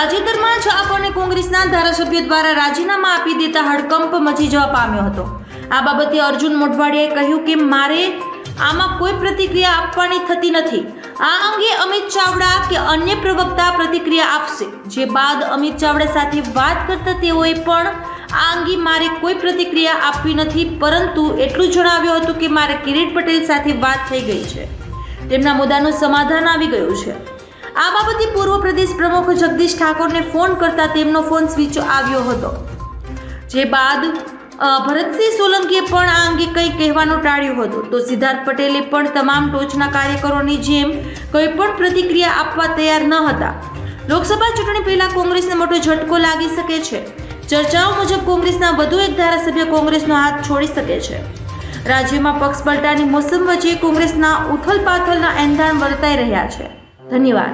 તાજેતરમાં જ આપ અને કોંગ્રેસના ધારાસભ્યો દ્વારા રાજીનામા આપી દેતા હડકંપ મચી જવા પામ્યો હતો. આ બાબતે અર્જુન મોઢવાડિયાએ કહ્યું કે મારે આમાં કોઈ પ્રતિક્રિયા આપવાની થતી નથી. આ અંગે અમિત ચાવડા કે અન્ય પ્રવક્તા પ્રતિક્રિયા આપશે. જે બાદ અમિત ચાવડા સાથે વાત કરતા તેઓએ પણ આ અંગે મારે કોઈ પ્રતિક્રિયા આપવી નથી, પરંતુ એટલું જણાવ્યું હતું કે મારે કિરીટ પટેલ સાથે વાત થઈ ગઈ છે. તેમના મુદ્દાનું સમાધાન આવી ગયું છે. આ બાબતે પૂર્વ પ્રદેશ પ્રમુખ જગદીશ ઠાકોરને ફોન કરતા તેમનો ફોન સ્વિચ આવ્યો હતો. જે બાદ ભરતસિંહ સોલંકીએ પણ આ અંગે કંઈ કહેવાનું ટાળ્યું હતું. તો સિદ્ધાર્થ પટેલે પણ તમામ ટોચના કાર્યકરોની જેમ કોઈ પણ પ્રતિક્રિયા આપવા તૈયાર ન હતા. લોકસભા ચૂંટણી પહેલા કોંગ્રેસને મોટો ઝટકો લાગી શકે છે. ચર્ચાઓ મુજબ કોંગ્રેસના વધુ એક ધારાસભ્ય કોંગ્રેસનો હાથ છોડી શકે છે. રાજ્યમાં પક્ષ પલટાની મોસમ વચ્ચે કોંગ્રેસના ઉથલ પાથલના એંધાણ વર્તાઈ રહ્યા છે. 等你来